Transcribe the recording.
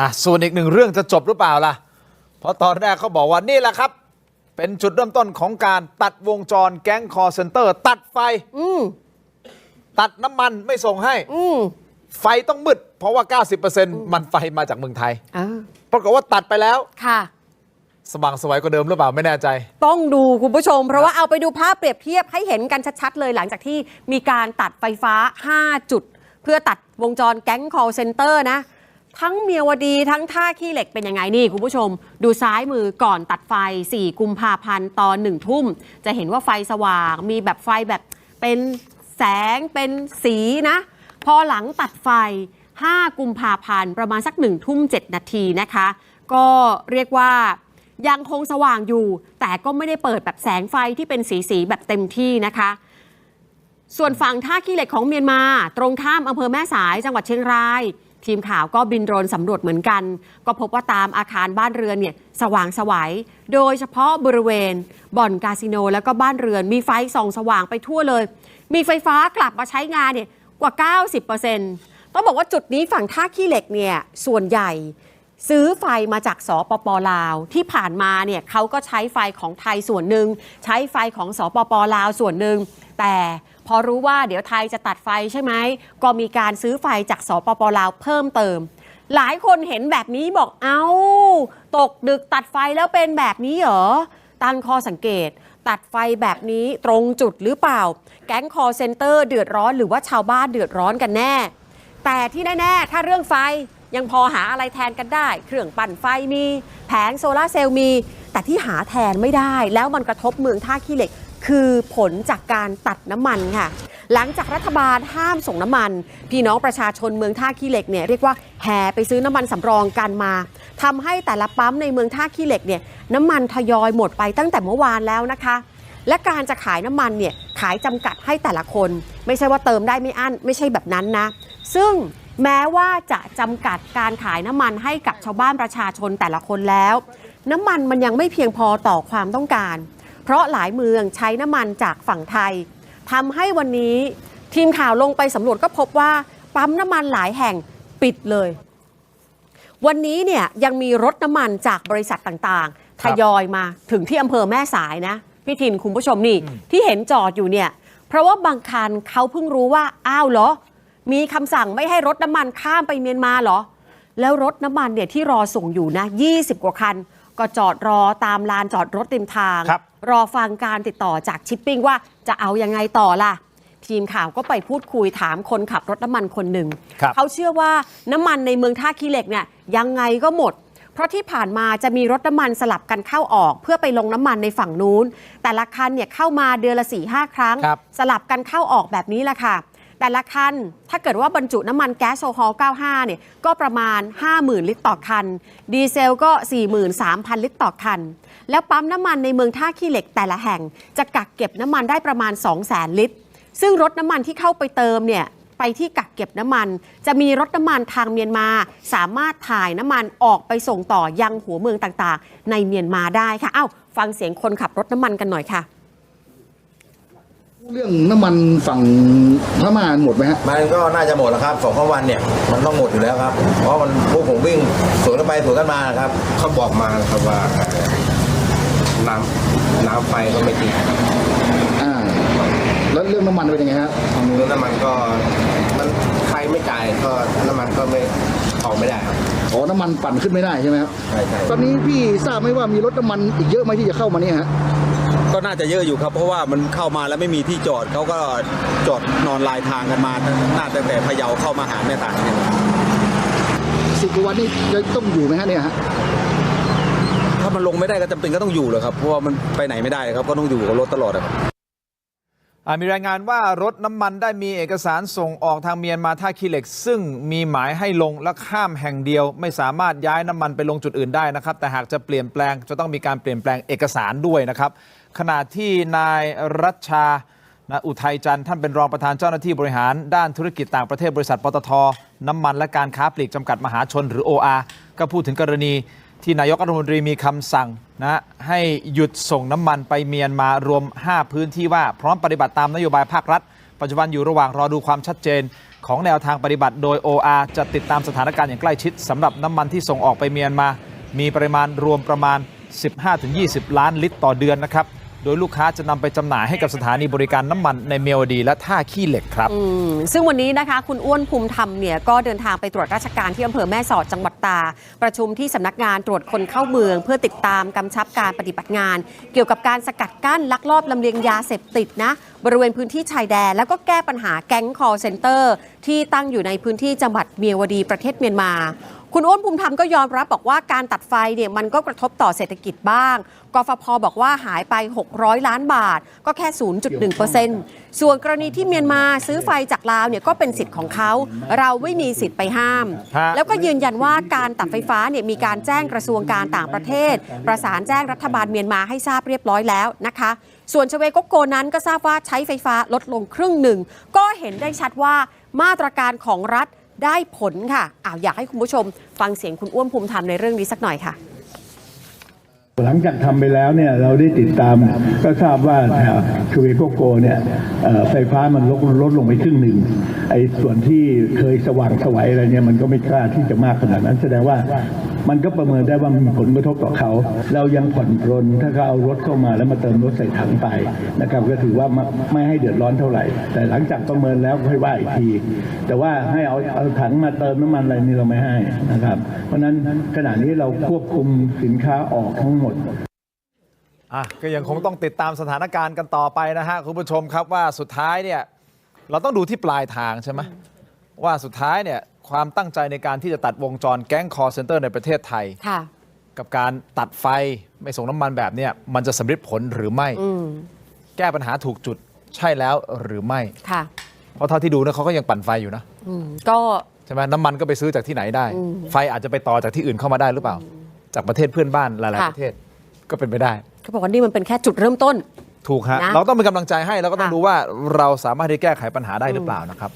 อะส่วนอีกหนึ่งเรื่องจะจบหรือเปล่าล่ะ เพราะตอนแรกเขาบอกว่านี่แหละครับ เป็นจุดเริ่มต้นของการตัดวงจรแก๊งคอร์เซนเตอร์ ตัดไฟ อืมตัดน้ำมันไม่ส่งให้ อืมไฟต้องมืด เพราะว่า 90%มันไฟมาจากเมืองไทย อ่าปรากฏว่าตัดไปแล้ว ค่ะ สว่างสวยกว่าเดิมหรือเปล่าไม่แน่ใจ ต้องดูคุณผู้ชม เพราะว่าเอาไปดูภาพเปรียบเทียบให้เห็นกันชัดๆเลยหลังจากที่มีการตัดไฟฟ้า 5 จุด เพื่อตัดวงจรแก๊ง call center นะ ทั้งเมียวดีทั้งท่าขี้เหล็กเป็นยังไงนี่คุณผู้ชม ดูซ้ายมือก่อนตัดไฟ 4 กุมภาพันธ์ตอนหนึ่งทุ่ม จะเห็นว่าไฟสว่าง มีแบบไฟแบบเป็นแสงเป็นสีนะ พอหลังตัดไฟ 5 กุมภาพันธ์ประมาณสักหนึ่งทุ่ม 7 นาทีนะคะ ก็เรียกว่ายังคงสว่างอยู่ แต่ก็ไม่ได้เปิดแบบแสงไฟที่เป็นสีสีแบบเต็มที่นะคะ ส่วนฝั่งท่าขี้เหล็กของเมียนมา ตรงข้ามอำเภอแม่สายจังหวัดเชียงราย ทีมข่าวก็บินโดรนสำรวจเหมือนกัน ก็พบว่าตามอาคารบ้านเรือนเนี่ยสว่างสวัยโดยเฉพาะบริเวณ บ่อนคาสิโนแล้วก็บ้านเรือน มีไฟส่องสว่างไปทั่วเลย มีไฟฟ้ากลับมาใช้งานเนี่ยกว่า 90%ต้องบอกว่าจุดนี้ฝั่งท่าขี้เหล็กเนี่ยส่วนใหญ่ ซื้อไฟมาจากสปปลาว ที่ผ่านมาเนี่ยเขาก็ใช้ไฟของไทยส่วนหนึ่งใช้ไฟของสปปลาวส่วนหนึ่งแต่ พอรู้ว่าเดี๋ยวไทยจะตัดไฟใช่ไหม ก็มีการซื้อไฟจากสปปลาวเพิ่มเติม หลายคนเห็นแบบนี้บอกเอา้า ตกดึกตัดไฟแล้วเป็นแบบนี้เหรอ ตั้งข้อสังเกต ตัดไฟแบบนี้ตรงจุดหรือเปล่า แก๊งคอเซ็นเตอร์เดือดร้อนหรือว่าชาวบ้านเดือดร้อนกันแน่ แต่ที่แน่ๆ ถ้าเรื่องไฟยังพอหาอะไรแทนกันได้ เครื่องปั่นไฟมี แผงโซลาเซลล์มี แต่ที่หาแทนไม่ได้ แล้วมันกระทบเมืองท่าขี้เหล็ก คือผลจากการตัดน้ำมันค่ะ หลังจากรัฐบาลห้ามส่งน้ำมัน พี่น้องประชาชนเมืองท่าขี้เหล็กเนี่ยเรียกว่าแห่ไปซื้อน้ำมันสำรองกันมาทำให้แต่ละปั๊มในเมืองท่าขี้เหล็กเนี่ยน้ำมันทยอยหมดไปตั้งแต่เมื่อวานแล้วนะคะ และการจะขายน้ำมันเนี่ยขายจำกัดให้แต่ละคน ไม่ใช่ว่าเติมได้ไม่อั้นไม่ใช่แบบนั้นนะ ซึ่งแม้ว่าจะจำกัดการขายน้ำมันให้กับชาวบ้านประชาชนแต่ละคนแล้ว น้ำมันมันยังไม่เพียงพอต่อความต้องการ ราะหลายเมืองใช้น้ำมันจากฝั่งไทยทำให้วันนี้ทีมข่าวลงไปสำรวจก็พบว่าปั๊มน้ำมันหลายแห่งปิดเลย วันนี้เนี่ยยังมีรถน้ำมันจากบริษัทต่างๆครัทบยอยมาถึงที่อำเภอแม่สายนะพี่ทินคุณผู้ชมนี่ที่เห็นจอดอยู่เนี่ย เพราะว่าบางคันเขาเพิ่งรู้ว่าอ้าวเหรอ มีคำสั่งไม่ให้รถน้ำมันข้ามไปเมียนมาเหรอ แล้วรถน้ำมันเนี่ยที่รอส่งอยู่นะ 20 กว่าคัน ก็จอดรอตามลานจอดรถริมทางค รับรอฟังการติดต่อจากชิปปิ้งว่าจะเอายังไงต่อล่ะ ทีมข่าวก็ไปพูดคุยถามคนขับรถน้ำมันคนหนึ่ง ครับเขาเชื่อว่าน้ำมันในเมืองท่าขี้เหล็กเนี่ยยังไงก็หมด เพราะที่ผ่านมาจะมีรถน้ำมันสลับกันเข้าออก เพื่อไปลงน้ำมันในฝั่งนู้น แต่ละคันเนี่ยเข้ามาเดือนละ4ี่ห้าครั้ง ครับ สลับกันเข้าออกแบบนี้แหละค่ะ แต่ละคัน ถ้าเกิดว่าบรรจุน้ำมันแก๊สโซฮอล95 เนี่ย ก็ประมาณ 50,000 ลิตรต่อคัน ดีเซลก็ 43,000 ลิตรต่อคัน แล้วปั๊มน้ำมันในเมืองท่าขี้เหล็กแต่ละแห่ง จะกักเก็บน้ำมันได้ประมาณ 200,000ลิตร ซึ่งรถน้ำมันที่เข้าไปเติมเนี่ยไปที่กักเก็บน้ำมัน จะมีรถน้ำมันทางเมียนมา สามารถถ่ายน้ำมันออกไปส่งต่อยังหัวเมืองต่างๆ ในเมียนมาได้ค่ะ เอ้า ฟังเสียงคนขับรถน้ำมันกันหน่อยค่ะเรื่องน้ำมันฝั่งพม่าหมดไหมฮะมันก็น่าจะหมดแล้วครับสองข้าวันเนี่ยมันต้องหมดอยู่แล้วครับ เพราะมันพวกผมวิ่งสวนกันไปสวนกันมาครับเขาบอกมาครับว่าเอ่อน้ำน้ำไฟก็ไม่ติดอ่าแล้วเรื่องน้ำมันเป็นยังไงฮะฝั่งนู้นแล้วน้ำมันก็มันใครไม่จ่ายก็น้ำมันก็ไม่ออกไม่ได้ครับอ๋อน้ำมันปั่นขึ้นไม่ได้ใช่ไหมครับใช่ใช่ตอนนี้พี่ทราบไหมว่ามีรถน้ำมันอีกเยอะไหมที่จะเข้ามาเนี่ยฮะก็น่าจะเยอะอยู่ครับ เพราะว่ามันเข้ามาแล้วไม่มีที่จอดเขาก็จอดนอนลายทางกันมาน่าตั้งแต่พะเยาเข้ามาหาแม่ตายเนี่ยสิบกว่าวันนี้จะต้องอยู่ไหมฮะเนี่ยฮะถ้ามันล งไม่ได้ก็จำเป็นก็ต้องอยู่เลยครับเพราะว่ามันไปไหนไม่ได้ครับก็ต้องอยู่กับรถตลอดครับมีรายงานว่ารถน้ำมันได้มีเอกสารส่งออกทางเมียนมาท่าขี้เหล็ก ซึ่งมีหมายให้ลงและข้ามแห่งเดียว ไม่สามารถย้ายน้ำมันไปลงจุดอื่นได้นะครับ แต่หากจะเปลี่ยนแปลงจะต้องมีการเปลี่ยนแปลงเอกสารด้วยนะครับ ขณะที่นายรัชชานะอุทัยจันทร์ท่านเป็นรองประธานเจ้าหน้าที่บริหาร ด้านธุรกิจต่างประเทศบริษัทปตทน้ำมันและการค้าปลีกจำกัดมหาชนหรือ OR ก็พูดถึงกรณี ที่นายกรัฐมนตรีมีคำสั่งนะให้หยุดส่งน้ำมันไปเมียนมารวม 5 พื้นที่ว่าพร้อมปฏิบัติตามนโยบายภาครัฐ ปัจจุบันอยู่ระหว่างรอดูความชัดเจน ของแนวทางปฏิบัติโดย OR จะติดตามสถานการณ์อย่างใกล้ชิดสำหรับน้ำมันที่ส่งออกไปเมียนมา มีปริมาณรวมประมาณ 15-20 ล้านลิตรต่อเดือนนะครับ โดยลูกค้าจะนำไปจำหน่ายให้กับสถานีบริการน้ำมันในเมียวดีและท่าขี้เหล็กครับ อืมซึ่งวันนี้นะคะ คุณอ้วนภูมิธรรมเนี่ยก็เดินทางไปตรวจราชการที่อำเภอแม่สอดจังหวัดตา ประชุมที่สำนักงานตรวจคนเข้าเมือง เพื่อติดตามกำชับการปฏิบัติงาน เกี่ยวกับการสกัดกั้นลักลอบลำเลียงยาเสพติดนะ บริเวณพื้นที่ชายแดน แล้วก็แก้ปัญหาแก๊งคอเซนเตอร์ที่ตั้งอยู่ในพื้นที่จังหวัดเมียวดีประเทศเมียนมา คุณอ้วนภูมิธรรมก็ยอมรับบอกว่าการตัดไฟเนี่ยมันก็กระทบต่อเศรษฐกิจบ้าง กฟผบอกว่าหายไป 600 ล้านบาท ก็แค่ 0.1%ส่วนกรณีที่เมียนมาซื้อไฟจากลาวเนี่ยก็เป็นสิทธิ์ของเขา เราไม่มีสิทธิ์ไปห้ามฮะแล้วก็ยืนยันว่าการตัดไฟฟ้าเนี่ยมีการแจ้งกระทรวงการต่างประเทศ ประสานแจ้งรัฐบาลเมียนมาให้ทราบเรียบร้อยแล้วนะคะ ส่วนชเวโกโกนั้นก็ทราบว่าใช้ไฟฟ้าลดลงครึ่งหนึ่งก็เห็นได้ชัดว่ามาตรการของรัฐ ได้ผลค่ะอ้าวอยากให้คุณผู้ชม ฟังเสียงคุณอ้วนภูมิธรรมในเรื่องนี้สักหน่อยค่ะหลังจากทำไปแล้วเนี่ยเราได้ติดตามก็ทราบว่าแถวชเวโกโกเนี่ยไฟฟ้ามันลดลดลงไปครึ่งหนึ่งไอ้ส่วนที่เคยสว่างสวัยอะไรเนี่ยมันก็ไม่กล้าที่จะมากขนาดนั้น แสดงว่า มันก็ประเมินได้ว่ามันมีผลกระทบต่อเขา เรายังผ่อนปรนถ้าเขาเอารถเข้ามาแล้วมาเติมรถใส่ถังไปนะครับก็ถือว่าไม่ให้เดือดร้อนเท่าไหร่ แต่หลังจากประเมินแล้วค่อยว่าอีกที แต่ว่าให้เอาเอาถังมาเติมน้ำมันอะไรนี่เราไม่ให้นะครับ เพราะฉะนั้นขณะนี้เราควบคุมสินค้าออกทั้งหมดอะก็ยังคงต้องติดตามสถานการณ์กันต่อไปนะฮะคุณผู้ชมครับว่าสุดท้ายเนี่ยเราต้องดูที่ปลายทางใช่ไหมว่าสุดท้ายเนี่ย ความตั้งใจในการที่จะตัดวงจรแก๊งคอร์เซนเตอร์ในประเทศไทย ค่ะ กับการตัดไฟไม่ส่งน้ำมันแบบเนี้ยมันจะสำเร็จผลหรือไม่ อืม แก้ปัญหาถูกจุดใช่แล้วหรือไม่ ค่ะ เพราะเท่าที่ดูนะเขาก็ยังปั่นไฟอยู่นะอืม ก็ ใช่ไหมน้ำมันก็ไปซื้อจากที่ไหนได้อืมไฟอาจจะไปต่อจากที่อื่นเข้ามาได้หรือเปล่า จากประเทศเพื่อนบ้านหลาย ค่ะ ๆ ประเทศก็เป็นไปได้ เขาบอกว่านี่มันเป็นแค่จุดเริ่มต้น ถูกฮะนะเราต้องเป็นกำลังใจให้แล้วก็ต้องค่ะ ดูว่าเราสามารถที่จะแก้ไขปัญหาได้หรือเปล่านะครับ